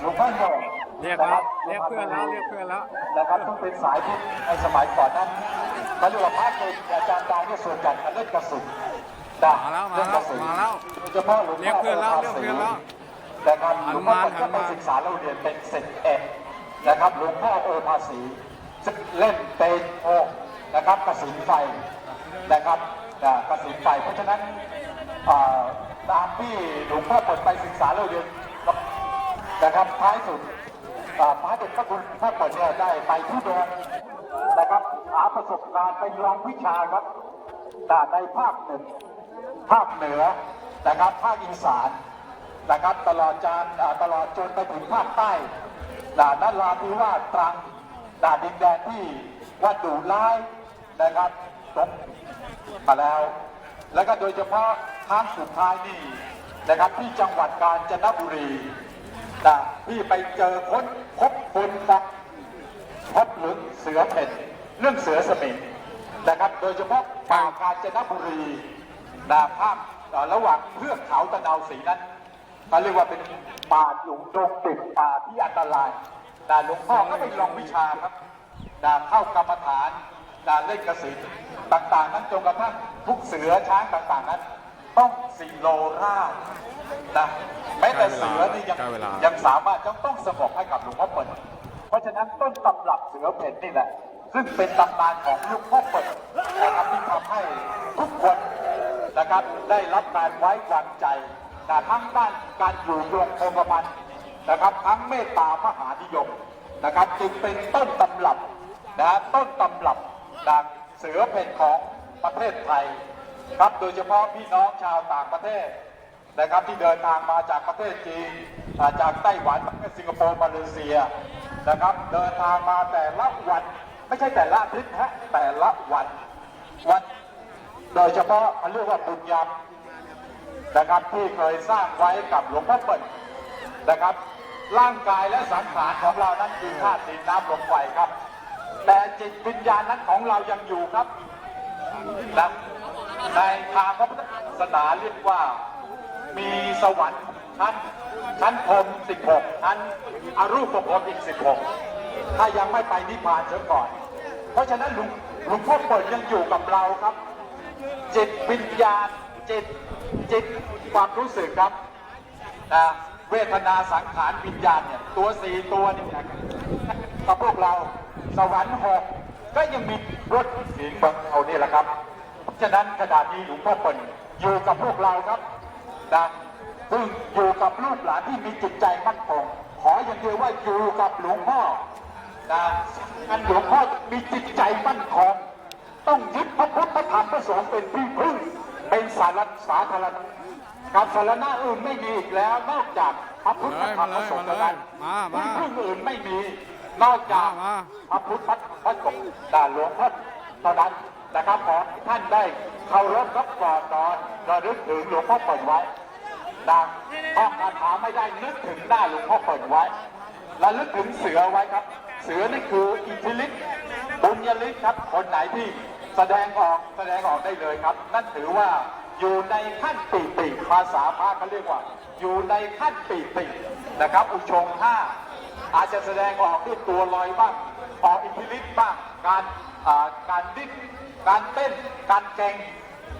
หลวงพ่อโหนงเรียกนะแล้ควรับเรียกเพื่อนแล้วเรียกเพื่อนแล้วนะครับต้องเป็นสายพุทธในสมัยก่อนนั้นเขาเรียกว่าพระเกจิอาจารย์ดังเนี่ยส่วนใหญ่จะเล่นกระสุนดาบมาแล้วมาเล่นแล้กวระสุนมาแล้วโดยเฉพาะหลวงเรียกพ่อเพื่อนแล้วเรียกเพื่อนแล้วนะครับหหัลนวงพ่อมาก็หันไปมาศึกษาเราเรียนเป็นสิทธิเอกนะครับหลวงพ่อโอภาสีซึ่งเล่นเป็นโอนะครับกระสุนไฟนะครับอ่ากระสุนไฟเพราะฉะนั้นอ่าตามที่หลวงพ่อเปิดไปศึกษาเราเรียน นะครับท้ายสุดอ่าพระเด็จพระคุณพระเปิดเนี่ยได้ไปทุดงค์นะครับหาประสบการณ์ไปลองวิชาครับต่ในภาคหนึ่งภาคเหนือนะครับภาคอีสานนะครับตลอดจานตลอดจนไปถึงภาคใต้ด่านนราธิวาสตรังด่านดินแดนที่ว่าดุร้ายนะครับตรงมาแล้ว แล้วก็โดยเฉพาะครั้งสุดท้ายนี่นะครับที่จังหวัดกาญจนบุรี นะที่ไปเจอค้นพบคนฟักพบหรือเสือเพ่นเรื่องเสือสมิงนะครับ โดยเฉพาะป่ากาญจนบุรีนะภาคเอ่อระหว่างเพื่อกเขาตะนาวสีนั้นเขาเรียกว่าเป็นป่าหลุมดงติดป่าที่อันตรายนะหลวงพ่อก็ไปลองวิชาครับนะเข้ากรรมฐานนะเล่นกระสินต่างๆ นั้นจนกระทั่งทุกเสือช้างต่างๆ นั้น ต้องสิโลราชนะแม้แต่เสือนี่ยังใกล้เวลายังสามารถจะต้องสงบให้กับหลวงพ่อเปิดเพราะฉะนั้นต้นตำรับเสือเพ่นนี่แหละ ซึ่งเป็นตำนานของหลวงพ่อเปิดนะครับที่ทำให้ทุกคนนะครับได้รับการไว้วางใจนะทั้งด้านการอยู่ยงคงกระพันนะครับ ทั้งเมตตามหานิยมนะครับ จึงเป็นต้นตำรับนะต้นตำรับจากเสือเพ่นของประเทศไทย ครับโดยเฉพาะพี่น้องชาวต่างประเทศนะครับที่เดินทางมาจากประเทศจีนจากไต้หวันประเทศสิงคโปร์มาเลเซียนะครับ เดินทางมาแต่ละวัน ไม่ใช่แต่ละอาทิตย์นะฮะแต่ละวันวัน โดยเฉพาะเขาเรียกว่าบุญยานะครับที่เคยสร้างไว้กับหลวงพ่อเปิ่นนะครับ ร่างกายและสังขารของเรานั้นคือธาตุดินน้ำลมไฟครับ แต่จิตวิญญาณนั้นของเรายังอยู่ครับนะ ในทางพระพุทธศาสนาเรียกว่า มีสวรรค์ชั้นชั้นพรม16ชั้นอรูปภพอีก 16 ถ้ายังไม่ไปนิพพานเสียก่อน เพราะฉะนั้นหลวงหลวงพ่อเปิดยังอยู่กับเราครับ จิตวิญญาณจิตจิตความรู้สึกครับนะเวทนาสังขารวิญญาณเนี่ยตัวสี่ตัวนี่นะกับพวกเราสวรรค์หกก็ยังมีรถสีเมืองเรานี่แหละครับ ฉะนั้นขณะนี้หลวงพ่อเปิ่นอยู่กับพวกเราครับนะซึ่งอยู่กับลูกหลานที่มีจิตใจมั่นคงขออย่างเดียวว่าอยู่กับหลวงพ่อนะอันหลวงพ่อมีจิตใจมั่นคงต้องยึดพระพุทธพระธรรมพระสงฆ์เป็นที่พึ่งเป็นสารสาธารณะกับสารณะอื่นไม่มีอีกแล้ว นอกจากพระพุทธพระธรรมพระสงฆ์เท่านั้นมาเลยมาเลยมาที่พึ่งอื่นไม่มี นอกจากมาพระพุทธพระสงฆ์ด่าหลวงพ่อเท่านั้น นะครับขอให้ท่านได้เคารพรับก่อนนอนระลึกถึงหลวงพ่อเปิดไว้ดังท่องคาถาไม่ได้นึกถึงหน้าหลวงพ่อเปิดไว้ระลึกถึงเสือไว้ครับ เสือนี่คืออิทธิฤทธิ์บุญญาฤทธิ์ครับคนไหนที่แสดงออกแสดงออกได้เลยครับ นั่นถือว่าอยู่ในขั้นปีติภาษาพระเขาเรียกว่า อยู่ในขั้นปีตินะครับ อุชงห้า อาจจะแสดงออกด้วยตัวลอยบ้างออกอิทธิฤทธิ์บ้างการการดิ้นการเต้น การแกง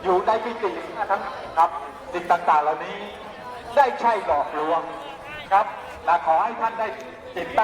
อยู่ในปิติทั้งครับสิ่งต่างๆเหล่านี้ได้ใช่หลอกลวงครับแต่ขอให้ท่านได้จิตตั้ง